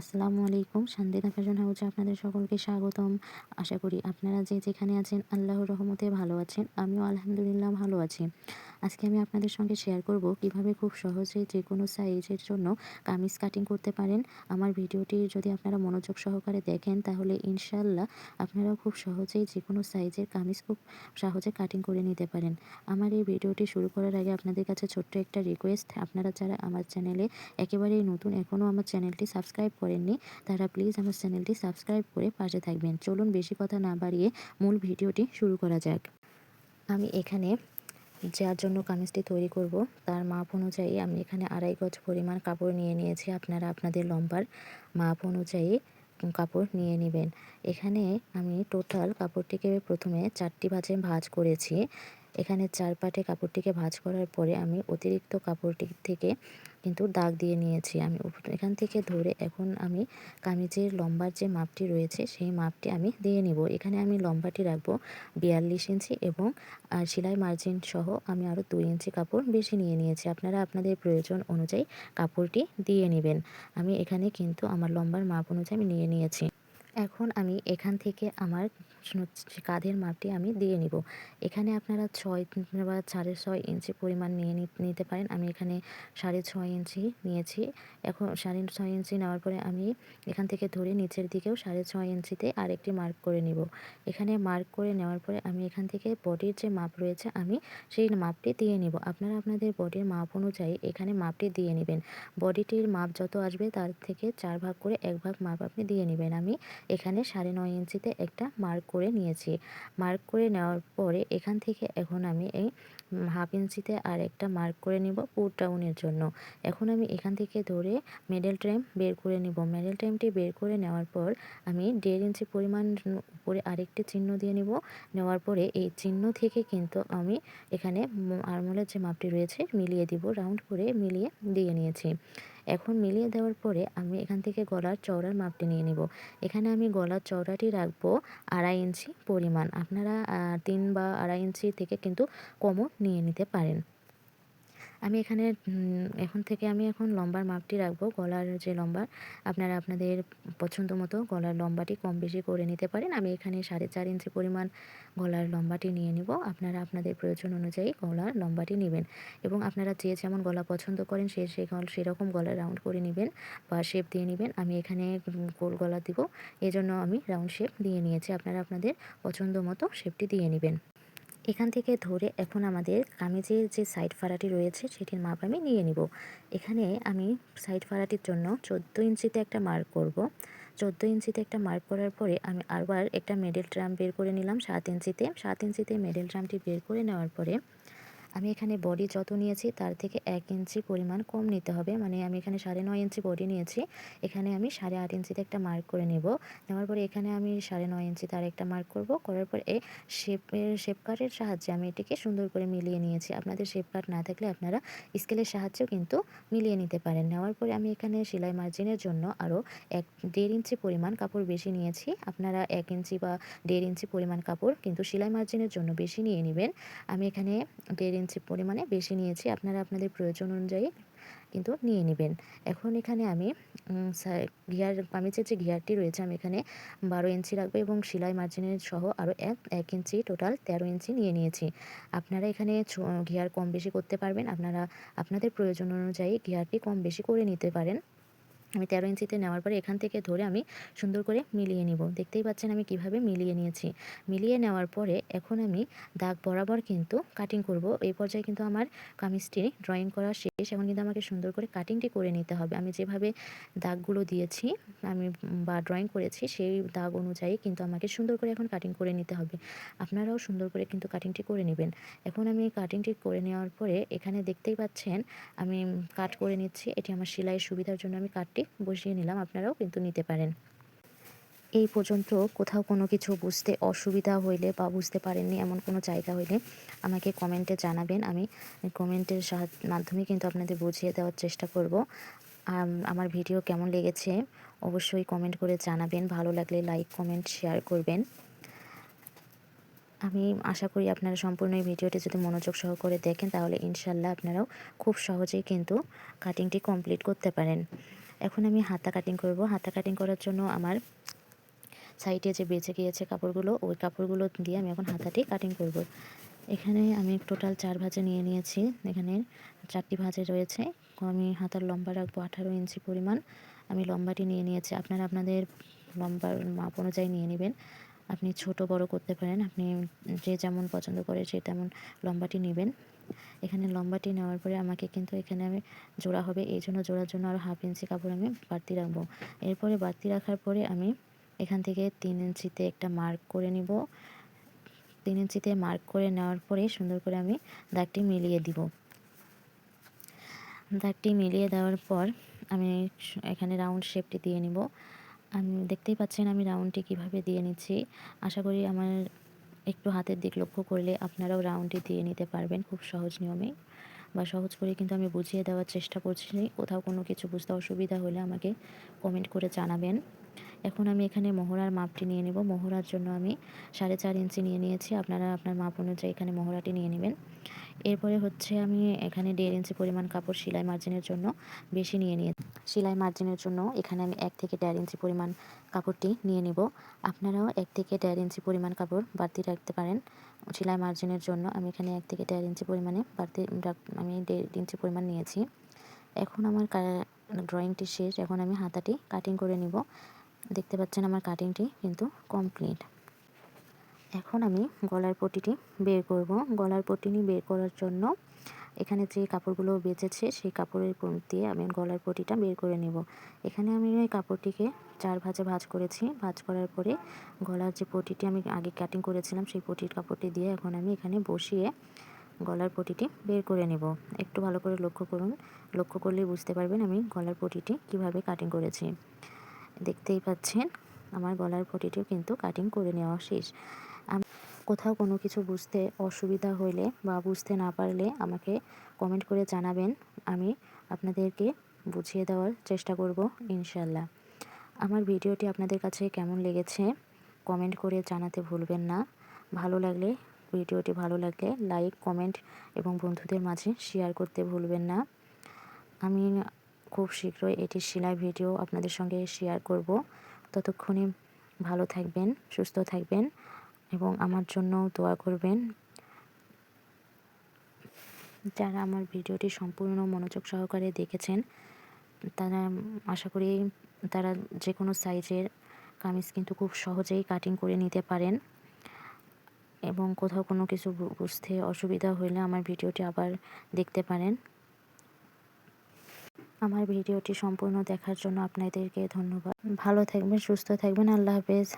আসসালামু আলাইকুম। শান্তিদা ফ্যাশন হাউসে আপনাদের সকলকে স্বাগতম। আশা করি আপনারা যে যেখানে আছেন, আল্লাহর রহমতে ভালো আছেন। আমিও আলহামদুলিল্লাহ ভালো আছি। আজকে আমি আপনাদের সঙ্গে শেয়ার করব কীভাবে খুব সহজে যে কোনো সাইজের জন্য কামিজ কাটিং করতে পারেন। আমার ভিডিওটি যদি আপনারা মনোযোগ সহকারে দেখেন, তাহলে ইনশাল্লাহ আপনারাও খুব সহজেই যে কোনো সাইজের কামিজ খুব সহজে কাটিং করে নিতে পারেন। আমার এই ভিডিওটি শুরু করার আগে আপনাদের কাছে ছোট্ট একটা রিকোয়েস্ট আপনারা যারা আমার চ্যানেলে একেবারেই নতুন এখনও আমার চ্যানেলটি সাবস্ক্রাইব করেননি, তারা প্লিজ আমার চ্যানেলটি সাবস্ক্রাইব করে পাশে থাকবেন। চলুন বেশি কথা না বাড়িয়ে মূল ভিডিওটি শুরু করা যাক। আমি এখানে যার জন্য কামিজটি তৈরি করব, তার মাপ অনুযায়ী আমি এখানে আড়াই গজ পরিমাণ কাপড় নিয়ে নিয়েছি, আপনারা আপনাদের লম্বার মাপ অনুযায়ী কাপড় নিয়ে নেবেন। এখানে আমি টোটাল কাপড়টিকে প্রথমে চারটি ভাঁজে ভাঁজ করেছি। এখানে চার পাটে কাপড়টিকে ভাঁজ করার পরে আমি অতিরিক্ত কাপড়টি থেকে কিন্তু দাগ দিয়ে নিয়েছি। আমি এখান থেকে ধরে এখন আমি কামিজের লম্বার যে মাপটি রয়েছে, সেই মাপটি আমি দিয়ে নিব। এখানে আমি লম্বাটি রাখব বিয়াল্লিশ ইঞ্চি এবং সেলাই মার্জিন সহ আমি আরও দুই ইঞ্চি কাপড় বেশি নিয়ে নিয়েছি। আপনারা আপনাদের প্রয়োজন অনুযায়ী কাপড়টি দিয়ে নেবেন। আমি এখানে কিন্তু আমার লম্বার মাপ অনুযায়ী আমি নিয়ে নিয়েছি। এখন আমি এখান থেকে আমার কাঁধের মাপটি আমি দিয়ে নিব। এখানে আপনারা ছয় বা সাড়ে ছয় ইঞ্চি পরিমাণ নিয়ে নিতে পারেন। আমি এখানে সাড়ে ছয় ইঞ্চি নিয়েছি। এখন সাড়ে ছয় ইঞ্চি নেওয়ার পরে আমি এখান থেকে ধরে নিচের দিকেও সাড়ে ছয় ইঞ্চিতে আরেকটি মার্ক করে নিব। এখানে মার্ক করে নেওয়ার পরে আমি এখান থেকে বডির যে মাপ রয়েছে, আমি সেই মাপটি দিয়ে নিব। আপনারা আপনাদের বডির মাপ অনুযায়ী এখানে মাপটি দিয়ে নেবেন। বডিটির মাপ যত আসবে তার থেকে চার ভাগ করে এক ভাগ মাপ আপনি দিয়ে নেবেন। আমি এখানে সাড়ে নয় ইঞ্চিতে একটা মার্ক করে নিয়েছি। মার্ক করে নেওয়ার পরে এখান থেকে এখন আমি এই হাফ ইঞ্চিতে আর একটা মার্ক করে নিব পুর টাউনের জন্য। এখন আমি এখান থেকে ধরে মেডেল ট্রেম বের করে নিব। মেডেল ট্রেমটি বের করে নেওয়ার পর আমি দেড় ইঞ্চি পরিমাণ উপরে আরেকটি চিহ্ন দিয়ে নিব। নেওয়ার পরে এই চিহ্ন থেকে কিন্তু আমি এখানে আরমোলের যে মাপটি রয়েছে মিলিয়ে দিব। রাউন্ড করে মিলিয়ে দিয়ে নিয়েছি। এখন মিলিয়ে দেওয়ার পরে আমি এখান থেকে গলার চওড়ার মাপটি নিয়ে নিব। এখানে আমি গলার চওড়াটি রাখব আড়াই ইঞ্চি পরিমাণ। আপনারা তিন বা আড়াই ইঞ্চি থেকে কিন্তু কমও নিয়ে নিতে পারেন। আমি এখানে এখন থেকে আমি এখন লম্বার মাপটি রাখব, গলার যে লম্বা, আপনারা আপনাদের পছন্দ মতো গলার লম্বাটি কম বেশি করে নিতে পারেন। আমি এখানে সাড়ে চার ইঞ্চি পরিমাণ গলার লম্বাটি নিয়ে নিব। আপনারা আপনাদের প্রয়োজন অনুযায়ী গলার লম্বাটি নেবেন এবং আপনারা যে যেমন গলা পছন্দ করেন, সে সে সেরকম গলা রাউন্ড করে নেবেন বা শেপ দিয়ে নেবেন। আমি এখানে গোল গলা দিব। এজন্য আমি রাউন্ড শেপ দিয়ে নিয়েছি। আপনারা আপনাদের পছন্দ মতো শেপটি দিয়ে নেবেন। এখান থেকে ধরে এখন আমাদের কামিজের যে সাইড ফাড়াটি রয়েছে, সেটির মাপ আমি নিয়ে নিব। এখানে আমি সাইড ফাড়াটির জন্য চোদ্দ ইঞ্চিতে একটা মার্ক করব। চোদ্দ ইঞ্চিতে একটা মার্ক করার পরে আমি আরবার একটা মেডেল ট্রাম বের করে নিলাম সাত ইঞ্চিতে। সাত ইঞ্চিতে মেডেল ট্রামটি বের করে নেওয়ার পরে আমি এখানে বডি যত নিয়েছি, তার থেকে এক ইঞ্চি পরিমাণ কম নিতে হবে। মানে আমি এখানে সাড়ে নয় ইঞ্চি বডি নিয়েছি। এখানে আমি সাড়ে আট ইঞ্চিতে একটা মার্ক করে নেব। নেওয়ার পরে এখানে আমি সাড়ে নয় ইঞ্চি তার একটা মার্ক করব। করার পর এই শেপের শেপ কাটের সাহায্যে আমি এটিকে সুন্দর করে মিলিয়ে নিয়েছি। আপনাদের শেপ কাট না থাকলে আপনারা স্কেলের সাহায্যেও কিন্তু মিলিয়ে নিতে পারেন। নেওয়ার পরে আমি এখানে সেলাই মার্জিনের জন্য আরও এক দেড় ইঞ্চি পরিমাণ কাপড় বেশি নিয়েছি। আপনারা এক ইঞ্চি বা দেড় ইঞ্চি পরিমাণ কাপড় কিন্তু সেলাই মার্জিনের জন্য বেশি নিয়ে নেবেন। আমি এখানে দেড় ইঞ্চি পরিমাণে বেশি নিয়েছি, আপনারা আপনাদের প্রয়োজন অনুযায়ী কিন্তু নিয়ে নেবেন। এখন এখানে আমি ঘিয়ার পামিচের যে ঘিয়ারটি রয়েছে, আমি এখানে বারো ইঞ্চি রাখব এবং সেলাই মার্জিনের সহ আরও এক এক ইঞ্চি টোটাল তেরো ইঞ্চি নিয়ে নিয়েছি। আপনারা এখানে ঘিয়ার কম বেশি করতে পারবেন। আপনারা আপনাদের প্রয়োজন অনুযায়ী ঘিয়ারটি কম বেশি করে নিতে পারেন। আমি তেরো ইঞ্চিতে নেওয়ার পরে এখান থেকে ধরে আমি সুন্দর করে মিলিয়ে নিব। দেখতেই পাচ্ছেন আমি কীভাবে মিলিয়ে নিয়েছি। মিলিয়ে নেওয়ার পরে এখন আমি দাগ বরাবর কিন্তু কাটিং করব। এই পর্যায়ে কিন্তু আমার কামিজটি ড্রয়িং করা শেষ। এখন কিন্তু আমাকে সুন্দর করে কাটিংটি করে নিতে হবে। আমি যেভাবে দাগগুলো দিয়েছি, আমি বা ড্রয়িং করেছি, সেই দাগ অনুযায়ী কিন্তু আমাকে সুন্দর করে এখন কাটিং করে নিতে হবে। আপনারাও সুন্দর করে কিন্তু কাটিংটি করে নেবেন। এখন আমি কাটিংটি করে নেওয়ার পরে এখানে দেখতেই পাচ্ছেন আমি কাট করে নিচ্ছি। এটি আমার সেলাইয়ের সুবিধার জন্য আমি কাটটি বসিয়ে নিলাম, আপনারাও কিন্তু নিতে পারেন। এই পর্যন্ত কোথাও কোনো কিছু বুঝতে অসুবিধা হইলে বা বুঝতে পারেননি এমন কোনো জায়গা হইলে আমাকে কমেন্টে জানাবেন। আমি কমেন্টের মাধ্যমে কিন্তু আপনাদের বুঝিয়ে দেওয়ার চেষ্টা করব। আমার ভিডিও কেমন লেগেছে অবশ্যই কমেন্ট করে জানাবেন। ভালো লাগলে লাইক, কমেন্ট, শেয়ার করবেন। আমি আশা করি আপনারা সম্পূর্ণ এই ভিডিওটি যদি মনোযোগ সহ করে দেখেন, তাহলে ইনশাল্লাহ আপনারাও খুব সহজেই কিন্তু কাটিংটি কমপ্লিট করতে পারেন। এখন আমি হাতা কাটিং করব। হাতা কাটিং করার জন্য আমার সাইডে যে বেঁচে গিয়েছে কাপড়গুলো, ওই কাপড়গুলো দিয়ে আমি এখন হাতাটি কাটিং করব। এখানে আমি টোটাল চার ভাজে নিয়ে নিয়েছি। এখানে চারটি ভাজে রয়েছে। আমি হাতার লম্বা রাখব আঠারো ইঞ্চি পরিমাণ। আমি লম্বাটি নিয়ে নিয়েছি। আপনারা আপনাদের লম্বার মাপ অনুযায়ী নিয়ে নেবেন। আপনি ছোট বড় করতে পারেন। আপনি যে যেমন পছন্দ করে সে তেমন লম্বাটি নেবেন। এখানে লম্বাটি নেওয়ার পরে আমাকে কিন্তু এখানে আমি জোড়া হবে। এই জন্য জোড়ার জন্য আরও হাফ ইঞ্চি কাপড় আমি বাড়তি রাখব। এরপরে বাড়তি রাখার পরে আমি এখান থেকে তিন ইঞ্চিতে একটা মার্ক করে নিব। তিন ইঞ্চিতে মার্ক করে নেওয়ার পরে সুন্দর করে আমি দাগটি মিলিয়ে দিব। দাগটি মিলিয়ে দেওয়ার পর আমি এখানে রাউন্ড শেপটি দিয়ে নিব। আমি দেখতেই পাচ্ছেন আমি রাউন্ডটি কীভাবে দিয়ে নিচ্ছি। আশা করি আমার একটু হাতের দিক লক্ষ্য করলে আপনারাও রাউন্ডে দিয়ে নিতে পারবেন খুব সহজ নিয়মে। বা সহজ করে কিন্তু আমি বুঝিয়ে দেওয়ার চেষ্টা করছি। কোথাও কোনো কিছু বুঝতে অসুবিধা হলে আমাকে কমেন্ট করে জানাবেন। এখন আমি এখানে মোহরার মাপটি নিয়ে নেব। মোহরার জন্য আমি সাড়ে চার ইঞ্চি নিয়ে নিয়েছি। আপনারা আপনার মাপ অনুযায়ী এখানে মোহরাটি নিয়ে নেবেন। এরপরে হচ্ছে আমি এখানে দেড় ইঞ্চি পরিমাণ কাপড় সেলাই মার্জিনের জন্য বেশি নিয়ে নিয়ে সেলাই মার্জিনের জন্য এখানে আমি এক থেকে দেড় ইঞ্চি পরিমাণ কাপড়টি নিয়ে নিব। আপনারাও এক থেকে দেড় ইঞ্চি পরিমাণ কাপড় বাড়তি রাখতে পারেন সেলাই মার্জিনের জন্য। আমি এখানে এক থেকে দেড় ইঞ্চি পরিমাণে বাড়তি আমি দেড় ইঞ্চি পরিমাণ নিয়েছি। এখন আমার ড্রয়িংটি শেষ। এখন আমি হাতাটি কাটিং করে নিব। দেখতে পাচ্ছেন আমার কাটিংটি কিন্তু কমপ্লিট এখন আমি গলার পটিটি বের করব। গলার পটিনি বের করার জন্য এখানে যে কাপড়গুলো বেঁচেছে, সেই কাপড়ের দিয়ে আমি গলার পটিটা বের করে নেব। এখানে আমি ওই কাপড়টিকে চার ভাজে ভাজ করেছি। ভাজ করার পরে গলার যে পটিটি আমি আগে কাটিং করেছিলাম, সেই পটির কাপড়টি দিয়ে এখন আমি এখানে বসিয়ে গলার পটিটি বের করে নেব। একটু ভালো করে লক্ষ্য করুন। লক্ষ্য করলে বুঝতে পারবেন আমি গলার পটিটি কীভাবে কাটিং করেছি। দেখতেই পাচ্ছেন, আমার গলার পটিটিও কিন্তু কাটিং করে নেওয়া শেষ। কোথাও কোনো কিছু বুঝতে অসুবিধা হইলে বা বুঝতে না পারলে আমাকে কমেন্ট করে জানাবেন, আমি আপনাদেরকে বুঝিয়ে দেওয়ার চেষ্টা করব ইনশাল্লাহ আমার ভিডিওটি আপনাদের কাছে কেমন লেগেছে কমেন্ট করে জানাতে ভুলবেন না। ভালো লাগলে, ভিডিওটি ভালো লাগলে লাইক কমেন্ট এবং বন্ধুদের মাঝে শেয়ার করতে ভুলবেন না। আমি খুব শীঘ্রই এটির সেলাই ভিডিও আপনাদের সঙ্গে শেয়ার করব। ততক্ষণে ভালো থাকবেন, সুস্থ থাকবেন এবং আমার জন্য দোয়া করবেন। যারা আমার ভিডিওটি সম্পূর্ণ মনোযোগ সহকারে দেখেছেন, তারা আশা করি তারা যে কোনো সাইজের কামিজ কিন্তু খুব সহজেই কাটিং করে নিতে পারেন এবং কোথাও কোনো কিছু বুঝতে অসুবিধা হলে আমার ভিডিওটি আবার দেখতে পারেন। আমার ভিডিওটি সম্পূর্ণ দেখার জন্য আপনাদেরকে ধন্যবাদ। ভালো থাকবেন সুস্থ থাকবেন। আল্লাহ হাফেজ।